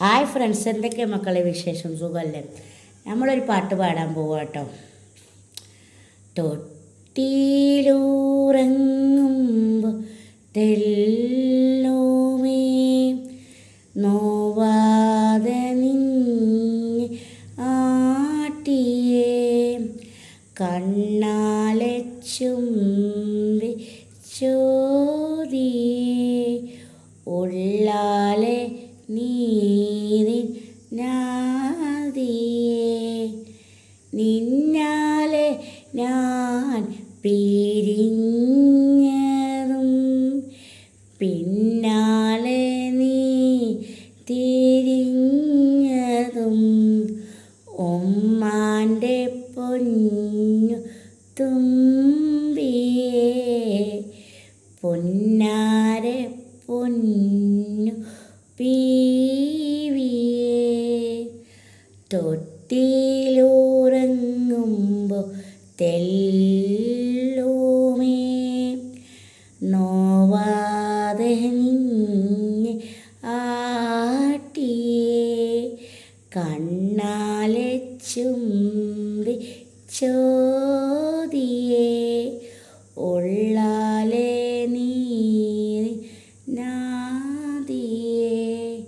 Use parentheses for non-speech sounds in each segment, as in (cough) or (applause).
Hi friends എന്തൊക്കെ മക്കളെ വിശേഷം? സുഖമല്ലേ നമ്മളൊരു പാട്ട് പാടാൻ പോവാ കേട്ടോ. തൊട്ടിയിലൂറങ്ങുമ്പോൾ തെല്ലോമേ നോവാതെ നിന്നെ ആട്ടിയേ കണ്ണാലെ ചോദിയേ ഉള്ളാലെ നീതി ഞാൻ നോവാതെ നിന്നെ ആട്ടിയേ. കണ്ണാലെ ചുംബി ചോദിയേ. ഉള്ളാലെ നീരി നാദിയേ.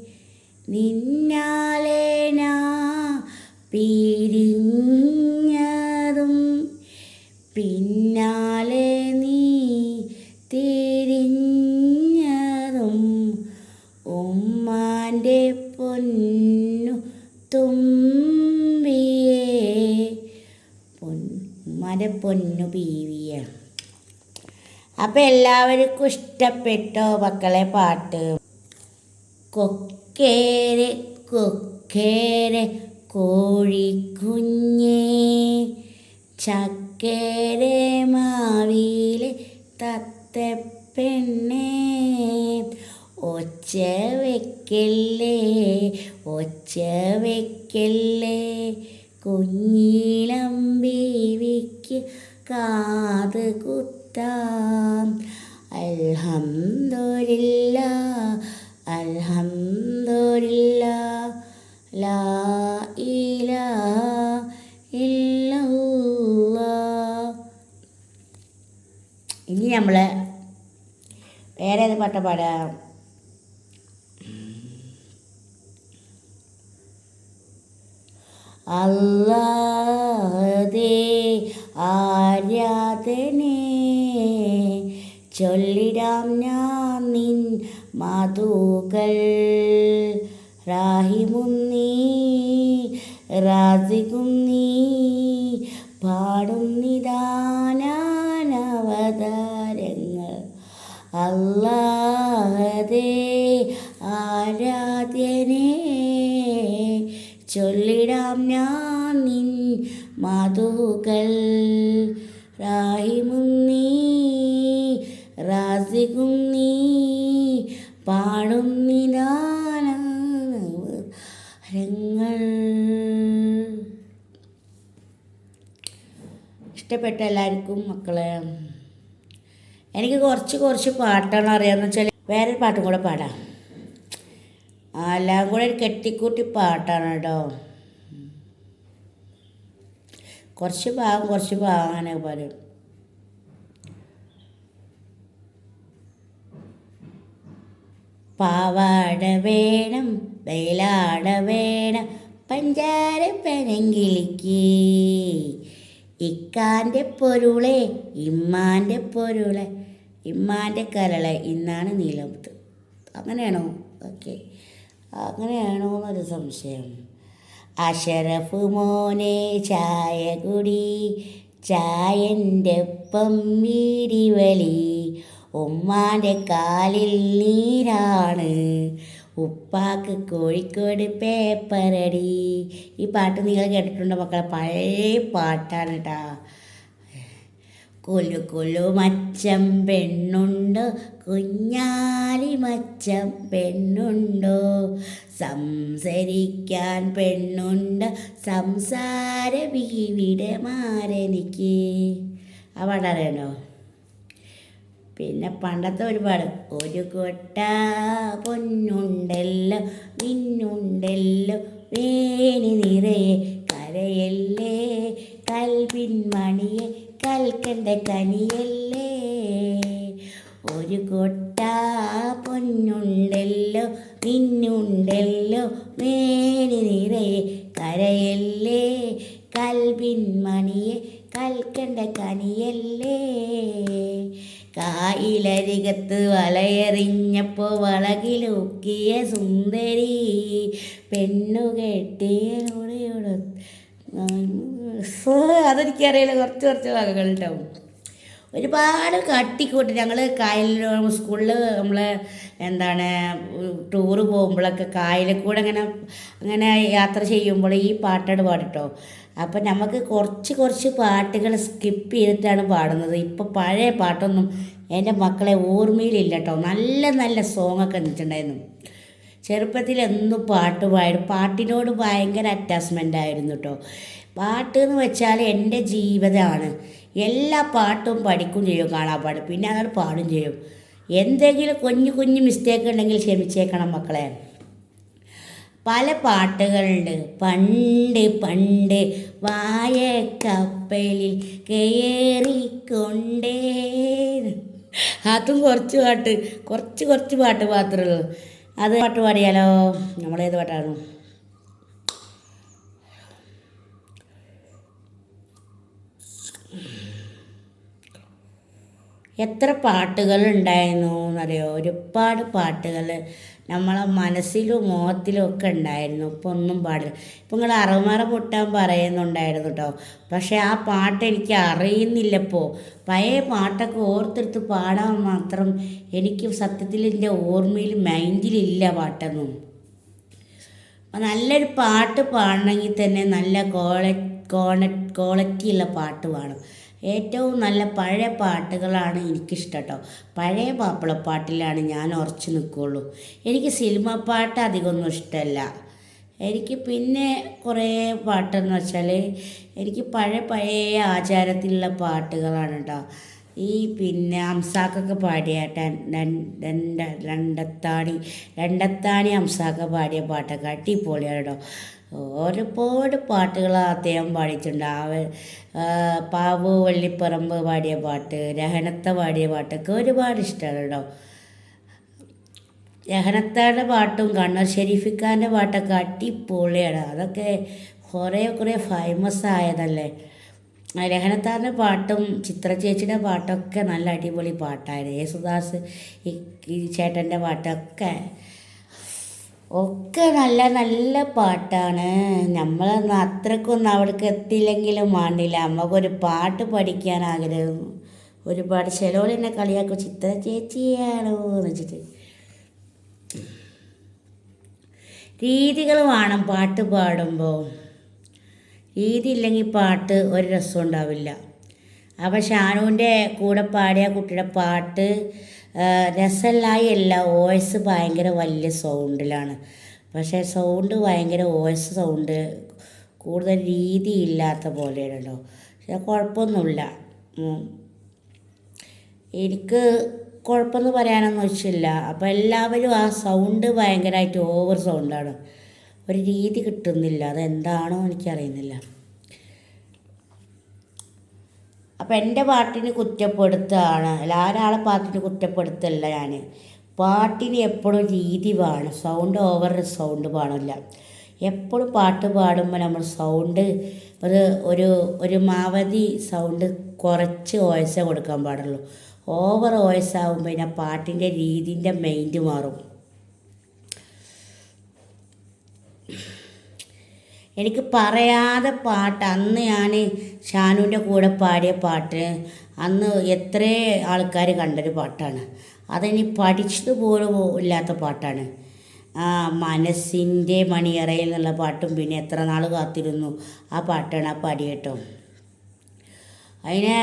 നിന്നാലെ നാ പിരിഞ്ഞതും പിന്നാലെ അപ്പം എല്ലാവർക്കും ഇഷ്ടപ്പെട്ടോ മക്കളെ പാട്ട്? കൊക്കേരെ കൊക്കേരെ കോഴിക്കുഞ്ഞേ ചക്കേരെ തത്ത തത്തപ്പെണ്ണേ ഒച്ച വെക്കല്ലേ ഒച്ച വെക്കല്ലേ. കുഞ്ഞിലം ബീവിക്ക് കാത് കുത്താം അൽഹംദുലില്ല അൽഹംദുലില്ല ലാ ഇല്ലല്ലാഹ് ഇനി നമ്മൾ വേറെ ഏത് പാട്ട പാടാം? അല്ലാതെ ആരാധനെ ചൊല്ലിടാം ഞാൻ നിൻ മധുകൾ റാഹിമുന്നീ പാടും പാടുന്നിതാനാനവതാരങ്ങൾ അല്ലാതെ പാടുന്നിതാനങ്ങൾ ഇഷ്ടപ്പെട്ട എല്ലാവർക്കും മക്കളെ എനിക്ക് കുറച്ച് കുറച്ച് പാട്ടാണ് അറിയാമെന്ന് വെച്ചാൽ വേറൊരു പാട്ടും കൂടെ പാടാം. എല്ലാം കൂടെ ഒരു കെട്ടിക്കൂട്ടി പാട്ടാണ് കേട്ടോ. കുറച്ച് ഭാഗം കുറച്ച് ഭാഗം അങ്ങനെ പറയും പാവാട വേണം വെയിലാട വേണം പഞ്ചാര പനങ്കിളിക്ക്. ഇക്കാന്റെ പൊരുളെ ഇമ്മാന്റെ പൊരുളെ ഇമ്മാന്റെ കരളെ ഇന്നാണ് നീലമുത്ത് അങ്ങനെയാണോ? ഓക്കെ. അങ്ങനെയാണോ എന്നൊരു സംശയം. അഷറഫ് മോനെ ചായ കുടി ചായന്റെ ഒപ്പം വീടിവലി ഉമ്മാന്റെ കാലിൽ നീരാണ്. ഉപ്പാക്ക് കോഴിക്കോട് പേപ്പറടി. ഈ പാട്ട് നിങ്ങൾ കേട്ടിട്ടുണ്ടോ മക്കളെ? പഴയ പാട്ടാണ് കേട്ടാ കൊലു കൊലു മച്ചം പെണ്ണുണ്ടോ കുഞ്ഞാലി മച്ചം പെണ്ണുണ്ടോ? സംസരിക്കാൻ പെണ്ണുണ്ട് സംസാര വീവിടെ മാരനിക്ക് ആ പാട്ടറിയണോ പിന്നെ പണ്ടത്തെ ഒരുപാട്. ഒരു കൊട്ട പൊന്നുണ്ടല്ലോ മിന്നുണ്ടല്ലോ വേണി നിറയെ കരയല്ലേ? കൽവിൻ മണിയെ കൽക്കണ്ട കനിയല്ലേ? ഒരു കൊട്ട പൊന്നുണ്ടല്ലോ മിന്നുണ്ടല്ലോ വേണി നിറയെ കരയല്ലേ? കൽവിൻ മണിയെ കൽക്കണ്ട കനിയല്ലേ? കായിലരികത്ത് വലയെറിഞ്ഞപ്പോ വളകിലൂക്കിയ സുന്ദരി. പെണ്ണു കെട്ടിയോട് (laughs) അതെനിക്കറിയില്ല. കുറച്ച് കുറച്ച് വകകൾ ഉണ്ടാവും. ഒരുപാട് കട്ടിക്കൂട്ടി. ഞങ്ങൾ കായലിൽ സ്കൂളിൽ നമ്മൾ എന്താണ് ടൂറ് പോകുമ്പോഴൊക്കെ കായലിൽ കൂടെ അങ്ങനെ അങ്ങനെ യാത്ര ചെയ്യുമ്പോൾ ഈ പാട്ടാണ് പാടിട്ടോ. അപ്പം നമുക്ക് കുറച്ച് കുറച്ച് പാട്ടുകൾ സ്കിപ്പ് ചെയ്തിട്ടാണ് പാടുന്നത്. ഇപ്പോൾ പഴയ പാട്ടൊന്നും എന്റെ മക്കളെ ഓർമ്മയിലില്ല കേട്ടോ നല്ല നല്ല സോങ്ങൊക്കെ എന്നിട്ടുണ്ടായിരുന്നു ചെറുപ്പത്തിൽ എന്നും പാട്ട് പാടും പാട്ടിനോട് ഭയങ്കര അറ്റാച്ച്മെന്റ് ആയിരുന്നു കേട്ടോ പാട്ട് എന്ന് വെച്ചാൽ എന്റെ ജീവിതമാണ്. എല്ലാ പാട്ടും പഠിക്കും ചെയ്യും കാണാപ്പാട് പിന്നെ അങ്ങനെ പാടും ചെയ്യും. എന്തെങ്കിലും കുഞ്ഞു കുഞ്ഞു മിസ്റ്റേക്ക് ഉണ്ടെങ്കിൽ ക്ഷമിച്ചേക്കണം മക്കളെ. പല പാട്ടുകളുണ്ട്. പണ്ട് പണ്ട് വായക്കപ്പലിൽ കയറിക്കൊണ്ടേ അതും കുറച്ച് പാട്ട് കുറച്ച് കുറച്ച് പാട്ട് മാത്രമേ ഉള്ളൂ. അത് പാട്ട് പാടിയാലോ? നമ്മളേത് പാട്ടാണ്? എത്ര പാട്ടുകൾ ഉണ്ടായിരുന്നു എന്നറിയോ ഒരുപാട് പാട്ടുകൾ നമ്മളെ മനസ്സിലും മുഖത്തിലും ഒക്കെ ഉണ്ടായിരുന്നു. ഇപ്പം ഒന്നും പാടില്ല. ഇപ്പം നിങ്ങൾ അറുമാറ പൊട്ടാൻ പറയുന്നുണ്ടായിരുന്നു കേട്ടോ പക്ഷേ ആ പാട്ട് എനിക്ക് അറിയുന്നില്ല ഇപ്പോൾ പഴയ പാട്ടൊക്കെ ഓർത്തെടുത്ത് പാടാൻ മാത്രം എനിക്ക് സത്യത്തിൽ എന്റെ ഓർമ്മയിൽ മൈൻഡിലില്ല പാട്ടൊന്നും. അപ്പം നല്ലൊരു പാട്ട് പാടണമെങ്കിൽ തന്നെ നല്ല ക്വാളി ക്വാള ക്വാളിറ്റിയുള്ള പാട്ട് വേണം ഏറ്റവും നല്ല പഴയ പാട്ടുകളാണ് എനിക്കിഷ്ടം കേട്ടോ പഴയ മാപ്പിളപ്പാട്ടിലാണ് ഞാൻ ഉറച്ചു നിൽക്കുള്ളൂ എനിക്ക് സിനിമ പാട്ട് അധികമൊന്നും ഇഷ്ടമല്ല. എനിക്ക് പിന്നെ കുറേ പാട്ടെന്ന് വെച്ചാൽ എനിക്ക് പഴയ പഴയ ആചാരത്തിലുള്ള പാട്ടുകളാണ് കേട്ടോ ഈ പിന്നെ അംസാക്കൊക്കെ പാടിയ രണ്ട രണ്ടത്താണി രണ്ടത്താണി അംസാക്ക പാടിയ പാട്ടൊക്കെ അടിപൊളിയാണ് കേട്ടോ ഒരുപാട് പാട്ടുകൾ അദ്ദേഹം പാടിയിട്ടുണ്ട്. ആ പാവു വള്ളിപ്പറമ്പ് പാടിയ പാട്ട് രഹനത്ത പാടിയ പാട്ടൊക്കെ ഒരുപാട് ഇഷ്ടമാണ് കേട്ടോ രഹനത്താരുടെ പാട്ടും കണ്ണൂർ ഷെരീഫിക്കാന്റെ പാട്ടൊക്കെ അടിപൊളിയാണ്. അതൊക്കെ കുറേ കുറേ ഫേമസ് ആയതല്ലേ? രഹനത്താറിന്റെ പാട്ടും ചിത്ര ചേച്ചിയുടെ പാട്ടൊക്കെ നല്ല അടിപൊളി പാട്ടായിരുന്നു യേസുദാസ് ഈ ചേട്ടന്റെ പാട്ടൊക്കെ ഒക്കെ നല്ല നല്ല പാട്ടാണ്. നമ്മളൊന്നും അത്രക്കൊന്നും അവിടേക്ക് എത്തിയില്ലെങ്കിലും വേണ്ടില്ല നമുക്കൊരു പാട്ട് പഠിക്കാൻ ആഗ്രഹം. ഒരുപാട് ചിലവളിനെ കളിയാക്കും. ചിത്ര ചേച്ചിയാണോ എന്ന് വെച്ചിട്ട്. രീതികൾ വേണം പാട്ട് പാടുമ്പോൾ. രീതി ഇല്ലെങ്കിൽ പാട്ട് ഒരു രസം ഉണ്ടാവില്ല. അപ്പോൾ ഷാനുവിന്റെ കൂടെ പാടിയ കുട്ടിയുടെ പാട്ട് രസമല്ലായി അല്ല വോയിസ് ഭയങ്കര വലിയ സൗണ്ടിലാണ് പക്ഷേ സൗണ്ട് ഭയങ്കര വോയിസ് സൗണ്ട് കൂടുതൽ രീതി ഇല്ലാത്ത കേട്ടോ പക്ഷേ കുഴപ്പമൊന്നുമില്ല. എനിക്ക് കുഴപ്പമെന്ന് പറയാനൊന്നും വെച്ചില്ല അപ്പോൾ എല്ലാവരും ആ സൗണ്ട് ഭയങ്കരമായിട്ട് ഓവർ സൗണ്ടാണ് ഒരു രീതി കിട്ടുന്നില്ല. അതെന്താണോ എനിക്കറിയുന്നില്ല. അപ്പം എന്റെ പാട്ടിന് കുറ്റപ്പെടുത്തുകയാണ് അല്ല ആരാളെ പാട്ടിന് കുറ്റപ്പെടുത്തല്ല ഞാൻ പാട്ടിന് എപ്പോഴും രീതി വേണം. സൗണ്ട് ഓവർ സൗണ്ട് പാടില്ല. എപ്പോഴും പാട്ട് പാടുമ്പോൾ നമ്മൾ സൗണ്ട് ഒരു ഒരു ഒരു മാവധി സൗണ്ട് കുറച്ച് ഓയസേ കൊടുക്കാൻ പാടുള്ളൂ. ഓവർ ഓയസ് ആകുമ്പോൾ പിന്നെ പാട്ടിന്റെ രീതിന്റെ മൈൻഡ് മാറും. എനിക്ക് പറയാതെ പാട്ട്. അന്ന് ഞാൻ ഷാനുവിന്റെ കൂടെ പാടിയ പാട്ട് അന്ന് എത്ര ആൾക്കാർ കണ്ടൊരു പാട്ടാണ്. അതിനി പഠിച്ചത് പോലും ഇല്ലാത്ത പാട്ടാണ്. മനസ്സിന്റെ മണിയറയിൽ എന്നുള്ള പാട്ടും പിന്നെ എത്ര നാൾ കാത്തിരുന്നു ആ പാട്ടാണ് ആ പാടി കേട്ടോ. അതിന്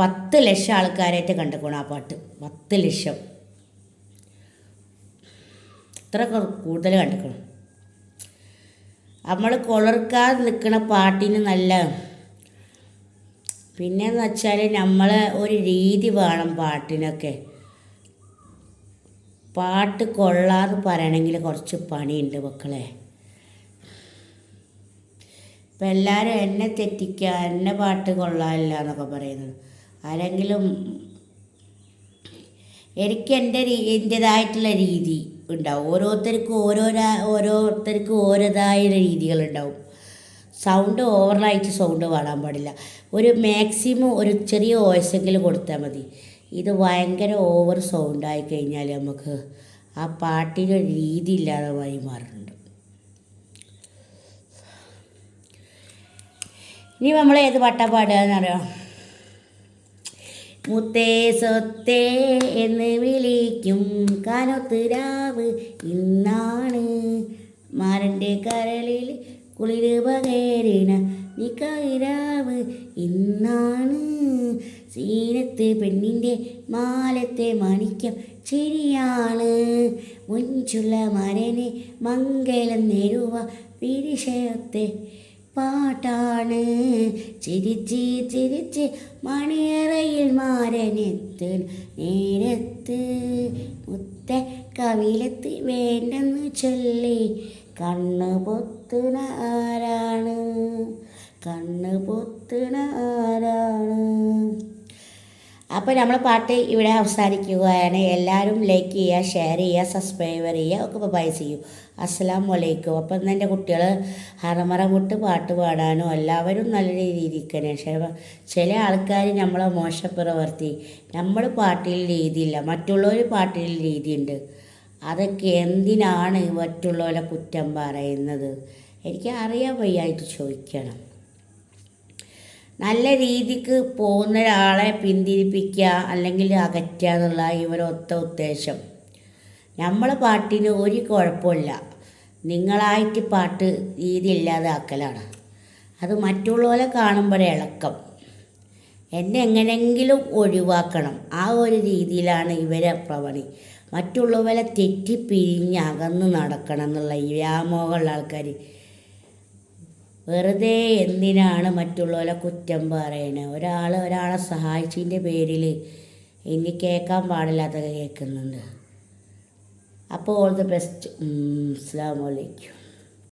പത്ത് ലക്ഷം ആൾക്കാരായിട്ട് കണ്ടുക്കണം ആ പാട്ട്. പത്ത് ലക്ഷം. ഇത്ര കൂടുതൽ കണ്ടുക്കണം നമ്മൾ കൊളർക്കാതെ നിൽക്കുന്ന പാട്ടിന് നല്ല പിന്നെയെന്ന് വെച്ചാൽ നമ്മൾ ഒരു രീതി വേണം പാട്ടിനൊക്കെ. പാട്ട് കൊള്ളാന്ന് പറയണമെങ്കിൽ കുറച്ച് പണിയുണ്ട് മക്കളെ. ഇപ്പം എല്ലാവരും എന്നെ തെറ്റിക്കുക എന്നെ പാട്ട് കൊള്ളാനില്ല എന്നൊക്കെ പറയുന്നത്. ആരെങ്കിലും എനിക്ക് എന്റെ എന്റേതായിട്ടുള്ള രീതി ഉണ്ടാവും. ഓരോരുത്തർക്കും ഓരോരാ ഓരോരുത്തർക്കും ഓരോതായ രീതികളുണ്ടാവും. സൗണ്ട് ഓവറായിട്ട് സൗണ്ട് പാടാൻ പാടില്ല. ഒരു മാക്സിമം ഒരു ചെറിയ വോയിസെങ്കിലും കൊടുത്താൽ മതി. ഇത് ഭയങ്കര ഓവർ സൗണ്ട് ആയി കഴിഞ്ഞാൽ നമുക്ക് ആ പാട്ടിന്റെ രീതി ഇല്ലാതെ വഴി മാറുന്നുണ്ട്. ഇനി നമ്മൾ ഏത് പാട്ടാണ് പാടുക എന്നറിയാം മുത്തേ സ്വത്തേ എന്ന് വിളിക്കും കാനൊത്ത് രാവ് ഇന്നാണ്. മാരന്റെ കരളിൽ കുളിര് പകരണ നീ കൈരാവ് ഇന്നാണ്. സീനത്ത് പെണ്ണിന്റെ മാലത്തെ മണിക്കം ചിരിയാണ്. മുഞ്ചുള്ള മരനെ മംഗലം നേരുവ വിരിശയത്തെ പാട്ടാണ്. ചിരിച്ച് ചിരിച്ച് മണിയറയിൽ മാരനെത്ത്. നേരത്ത് മുത്ത കവിലത്ത് വേണ്ടെന്ന് ചൊല്ലി കണ്ണ് പൊത്തുണ ആരാണ്? കണ്ണ് പൊത്തുണ ആരാണ് അപ്പോൾ നമ്മൾ പാട്ട് ഇവിടെ അവസാനിക്കുകയാണ്. എല്ലാവരും ലൈക്ക് ചെയ്യുക ഷെയർ ചെയ്യുക സബ്സ്ക്രൈബർ ചെയ്യുക ഒക്കെ ബൈ ചെയ്യൂ. അസ്സാം വലൈക്കും അപ്പം ഇന്ന് എന്റെ കുട്ടികൾ ഹറമറ മുട്ട് പാട്ട് പാടാനോ എല്ലാവരും നല്ല രീതിക്ക് തന്നെ ചില ആൾക്കാർ നമ്മളെ മോശപ്രവർത്തി. നമ്മൾ പാട്ടിൽ രീതിയില്ല. മറ്റുള്ളവർ പാട്ടിൽ രീതിയുണ്ട്. അതൊക്കെ എന്തിനാണ് മറ്റുള്ളവരെ കുറ്റം പറയുന്നത്? എനിക്ക് അറിയാൻ വയ്യായിട്ട് ചോദിക്കണം. നല്ല രീതിക്ക് പോകുന്ന ഒരാളെ പിന്തിരിപ്പിക്കുക അല്ലെങ്കിൽ അകറ്റുക എന്നുള്ള ഇവരൊത്ത ഉദ്ദേശം. നമ്മളെ പാട്ടിന് ഒരു കുഴപ്പമില്ല. നിങ്ങളായിട്ട് പാട്ട് രീതി ഇല്ലാതാക്കലാണ്. അത് മറ്റുള്ളവരെ കാണുമ്പോൾ ഇളക്കം. എന്നെ എങ്ങനെങ്കിലും ഒഴിവാക്കണം. ആ ഒരു രീതിയിലാണ് ഇവരെ പ്രവണി. മറ്റുള്ളവരെ തെറ്റിപ്പിരിഞ്ഞ് അകന്ന് നടക്കണം എന്നുള്ള വ്യാമോഹമുള്ള ആൾക്കാർ വെറുതെ എന്തിനാണ് മറ്റുള്ളവരെ കുറ്റം പറയണത് ഒരാൾ ഒരാളെ സഹായിച്ചതിന്റെ പേരിൽ ഇനി കേൾക്കാൻ പാടില്ലാത്ത കേൾക്കുന്നുണ്ട്. അപ്പോൾ ഓൾ ദി ബെസ്റ്റ്. അസ്സാം വലൈക്കും